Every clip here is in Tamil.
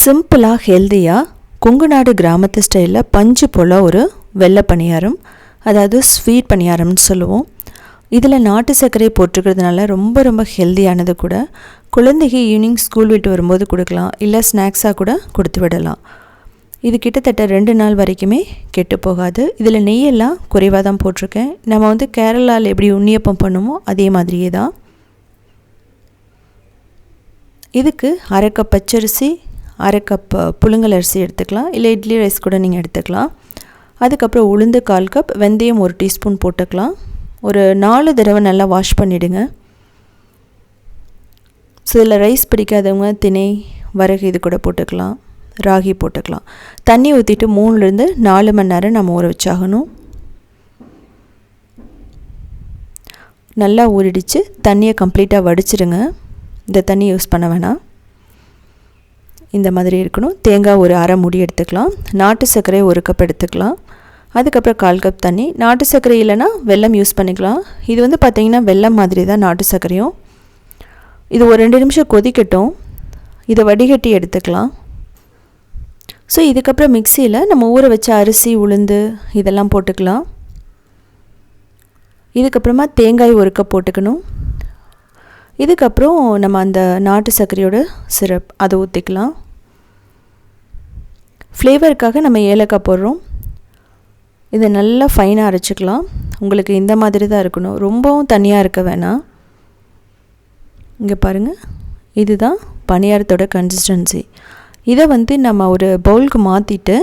சிம்பிளாக ஹெல்த்தியாக கொங்குநாடு கிராமத்து ஸ்டைலில் பஞ்சு போல் ஒரு வெள்ளை பணியாரம் அதாவது ஸ்வீட் பணியாரம்னு சொல்லுவோம். இதில் நாட்டு சர்க்கரை போட்டிருக்கிறதுனால ரொம்ப ரொம்ப ஹெல்த்தியானது கூட. குழந்தைக்கு ஈவினிங் ஸ்கூல் விட்டு வரும்போது கொடுக்கலாம் இல்லை ஸ்நாக்ஸாக கூட கொடுத்து விடலாம். இது கிட்டத்தட்ட ரெண்டு நாள் வரைக்குமே கெட்டு போகாது. இதில் நெய்யெல்லாம் குறைவாக தான் போட்டிருக்கேன். நம்ம வந்து கேரளாவில் எப்படி உண்ணியப்பம் பண்ணுமோ அதே மாதிரியே தான். இதுக்கு அரை கப் பச்சரிசி அரை கப் புழுங்கல் அரிசி எடுத்துக்கலாம். இல்லை இட்லி ரைஸ் கூட நீங்கள் எடுத்துக்கலாம். அதுக்கப்புறம் உளுந்து கால் கப் வெந்தயம் ஒரு டீஸ்பூன் போட்டுக்கலாம். ஒரு நாலு தடவை நல்லா வாஷ் பண்ணிவிடுங்க ஸோ இதில் ரைஸ் பிடிக்காதவங்க திணை வரகு இது கூட போட்டுக்கலாம். ராகி போட்டுக்கலாம். தண்ணி ஊற்றிட்டு மூணுலேருந்து நாலு மணி நேரம் நம்ம ஊற வச்சாகணும். நல்லா ஊறிடுச்சு. தண்ணியை கம்ப்ளீட்டாக வடிச்சிடுங்க. இந்த தண்ணி யூஸ் பண்ண வேணாம். இந்த மாதிரி இருக்கணும். தேங்காய் ஒரு அரை முடி எடுத்துக்கலாம். நாட்டு சர்க்கரை ஒரு கப் எடுத்துக்கலாம். அதுக்கப்புறம் கால் கப் தண்ணி. நாட்டு சர்க்கரை இல்லைன்னா வெல்லம் யூஸ் பண்ணிக்கலாம். இது வந்து பார்த்திங்கன்னா வெல்லம் மாதிரி தான் நாட்டு சர்க்கரையும். இது ஒரு ரெண்டு நிமிஷம் கொதிக்கட்டும். இதை வடிகட்டி எடுத்துக்கலாம். ஸோ இதுக்கப்புறம் மிக்சியில் நம்ம ஊற வச்ச அரிசி உளுந்து இதெல்லாம் போட்டுக்கலாம். இதுக்கப்புறமா தேங்காய் ஒரு கப் போட்டுக்கணும். இதுக்கப்புறம் நம்ம அந்த நாட்டு சர்க்கரையோட சிரப் அதை ஊற்றிக்கலாம் ஃப்ளேவருக்காக நம்ம ஏலக்காய் போடுறோம். இதை நல்லா ஃபைனாக அரைச்சிக்கலாம். உங்களுக்கு இந்த மாதிரி தான் இருக்கணும். ரொம்பவும் தனியாக இருக்க வேணாம். இங்கே பாருங்கள் இதுதான் பணியாரத்தோட கன்சிஸ்டன்சி இதை வந்து நம்ம ஒரு பவுலுக்கு மாற்றிட்டு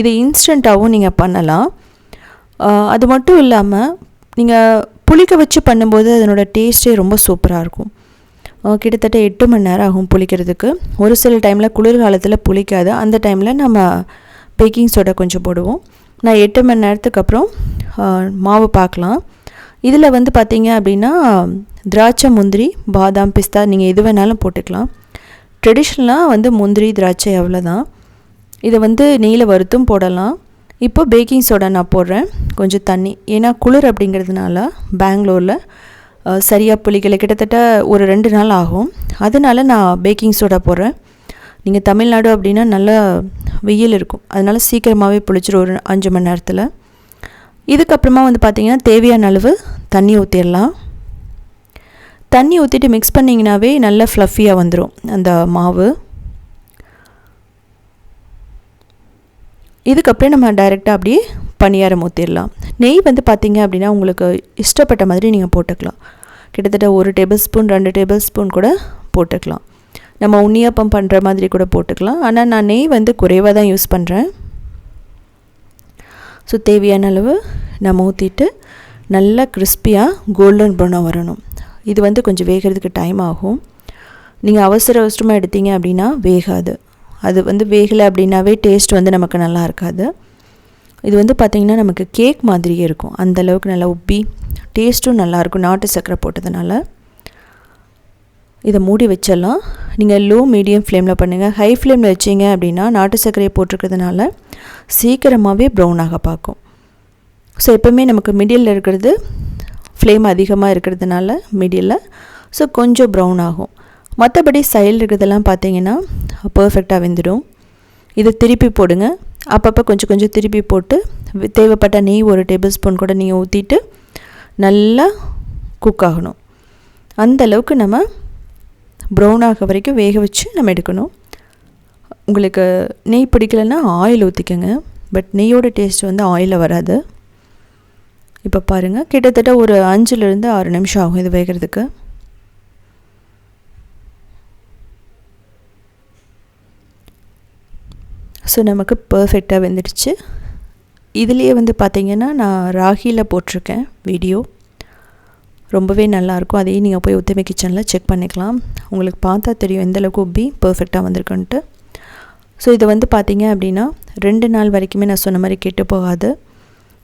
இதை இன்ஸ்டண்ட்டாகவும் நீங்கள் பண்ணலாம். அது மட்டும் இல்லாமல் நீங்கள் புளிக்க வச்சு பண்ணும்போது அதனோட டேஸ்ட்டே ரொம்ப சூப்பராக இருக்கும். கிட்டத்தட்ட எட்டு மணி நேரம் ஆகும் புளிக்கிறதுக்கு. ஒரு சில டைமில் குளிர்காலத்தில் புளிக்காது. அந்த டைமில் நம்ம பேக்கிங் சோடா கொஞ்சம் போடுவோம். நான் எட்டு மணி நேரத்துக்கு அப்புறம் மாவு பார்க்கலாம். இதில் வந்து பார்த்திங்க அப்படின்னா திராட்சை முந்திரி பாதாம் பிஸ்தா நீங்கள் எது வேணாலும் போட்டுக்கலாம். ட்ரெடிஷ்னலாக வந்து முந்திரி திராட்சை அவ்வளோதான் இதை வந்து நெய்யில் வறுத்தும் போடலாம். இப்போ பேக்கிங் சோடா நான் போடுறேன். கொஞ்சம் தண்ணி. ஏன்னா குளிர் அப்படிங்கிறதுனால பெங்களூரில் சரியாக புளிக்கலை. கிட்டத்தட்ட ஒரு ரெண்டு நாள் ஆகும். அதனால் நான் பேக்கிங் சோடா போடுறேன். நீங்கள் தமிழ்நாடு அப்படின்னா நல்லா வெயில் இருக்கும். அதனால் சீக்கிரமாகவே புளிச்சிடும் ஒரு அஞ்சு மணி நேரத்தில். இதுக்கப்புறமா வந்து பார்த்திங்கன்னா தேவையான அளவு தண்ணி ஊற்றிடலாம் தண்ணி ஊற்றிட்டு மிக்ஸ் பண்ணிங்கனாவே நல்லா ஃப்ளஃபியாக வந்துடும் அந்த மாவு. இதுக்கப்புறம் நம்ம டைரெக்டாக அப்படியே பணியாரம் ஊற்றிடலாம் நெய் வந்து பார்த்திங்க அப்படின்னா உங்களுக்கு இஷ்டப்பட்ட மாதிரி நீங்கள் போட்டுக்கலாம். கிட்டத்தட்ட ஒரு டேபிள் ஸ்பூன் ரெண்டு டேபிள் ஸ்பூன் கூட போட்டுக்கலாம். நம்ம உண்ணியப்பம் பண்ணுற மாதிரி கூட போட்டுக்கலாம். ஆனால் நான் நெய் வந்து குறைவாக தான் யூஸ் பண்ணுறேன் ஸோ தேவையான அளவு நம்ம ஊற்றிட்டு நல்லா கிறிஸ்பியாக கோல்டன் ப்ரௌனாக வரணும். இது வந்து கொஞ்சம் வேகிறதுக்கு டைம் ஆகும். நீங்கள் அவசர அவசரமாக எடுத்தீங்க அப்படின்னா வேகாது. அது வந்து வேகலை அப்படின்னாவே டேஸ்ட் வந்து நமக்கு நல்லா இருக்காது. இது வந்து பார்த்திங்கன்னா நமக்கு கேக் மாதிரியே இருக்கும். அந்தளவுக்கு நல்லா உப்பி டேஸ்ட்டும் நல்லாயிருக்கும் நாட்டு சர்க்கரை போட்டதுனால. இதை மூடி வச்சிடலாம். நீங்கள் லோ மீடியம் ஃப்ளேமில் பண்ணுங்கள் ஹை ஃப்ளேமில் வச்சிங்க அப்படின்னா நாட்டு சர்க்கரையை போட்டிருக்கிறதுனால சீக்கிரமாகவே ப்ரௌன் ஆக பார்க்கும். ஸோ எப்போவுமே நமக்கு மிடியில் இருக்கிறது ஃப்ளேம் அதிகமாக இருக்கிறதுனால மிடியில் ஸோ கொஞ்சம் ப்ரௌன் ஆகும். மற்றபடி சைடில் இருக்கிறதெல்லாம் பார்த்தீங்கன்னா பர்ஃபெக்டாக வெந்துடும். இதை திருப்பி போடுங்க. அப்பப்போ கொஞ்சம் கொஞ்சம் திருப்பி போட்டு தேவைப்பட்ட நெய் ஒரு டேபிள் ஸ்பூன் கூட நீங்கள் ஊற்றிட்டு நல்லா குக் ஆகணும். அந்த அளவுக்கு நம்ம ப்ரௌன் ஆக வரைக்கும் வேக வச்சு நம்ம எடுக்கணும். உங்களுக்கு நெய் பிடிக்கலன்னா ஆயில் ஊற்றிக்கோங்க பட் நெய்யோட டேஸ்ட் வந்து ஆயிலில் வராது. இப்போ பாருங்கள் கிட்டத்தட்ட ஒரு அஞ்சுலேருந்து ஆறு நிமிஷம் ஆகும் இது வேகிறதுக்கு. ஸோ நமக்கு பர்ஃபெக்டாக வெந்துடுச்சு. இதுலேயே வந்து பார்த்திங்கன்னா நான் ராகியில் போட்டிருக்கேன் வீடியோ ரொம்பவே நல்லாயிருக்கும். அதையும் நீங்கள் போய் உத்தமி கிச்சனில் செக் பண்ணிக்கலாம். உங்களுக்கு பார்த்தா தெரியும் எந்தளவுக்கு உப்பி பர்ஃபெக்டாக வந்திருக்குன்ட்டு. ஸோ இதை வந்து பார்த்திங்க அப்படின்னா ரெண்டு நாள் வரைக்குமே நான் சொன்ன மாதிரி கெட்டு போகாது.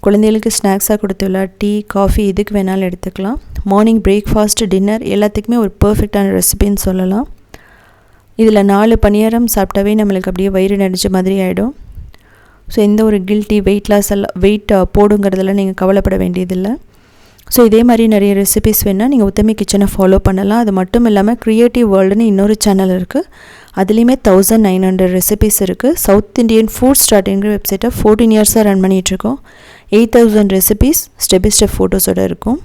குழந்தைகளுக்கு ஸ்நாக்ஸாக கொடுத்துள்ள டீ காஃபி இதுக்கு வேணாலும் எடுத்துக்கலாம். மார்னிங் பிரேக்ஃபாஸ்ட் டின்னர் எல்லாத்துக்குமே ஒரு பர்ஃபெக்டான ரெசிபின்னு சொல்லலாம். இதில் நாலு பணியாரம் சாப்பிட்டாவே நம்மளுக்கு அப்படியே வயிறு நடிச்ச மாதிரி ஆகிடும் ஸோ எந்த ஒரு கில்ட்டி வெயிட் லாஸ் எல்லாம் வெயிட் போடுங்கிறதெல்லாம் நீங்கள் கவலைப்பட வேண்டியதில்லை. ஸோ இதே மாதிரி நிறைய ரெசிபிஸ் வேணால் நீங்கள் உத்தமி கிச்சனை ஃபாலோ பண்ணலாம். அது மட்டும் இல்லாமல் க்ரியேட்டிவ் வேர்ல்டுன்னு இன்னொரு சேனல் இருக்குது அதுலேயுமே தௌசண்ட் நைன் ஹண்ட்ரட் ரெசிபிஸ் இருக்குது சவுத் இண்டியன் ஃபுட் ஸ்டார்டிங்கிற வெப்சைட்டை ஃபோர்டீன் இயர்ஸாக ரன் பண்ணிகிட்ருக்கோம் eight thousand recipes step by step ஃபோட்டோஸோடு இருக்கும்.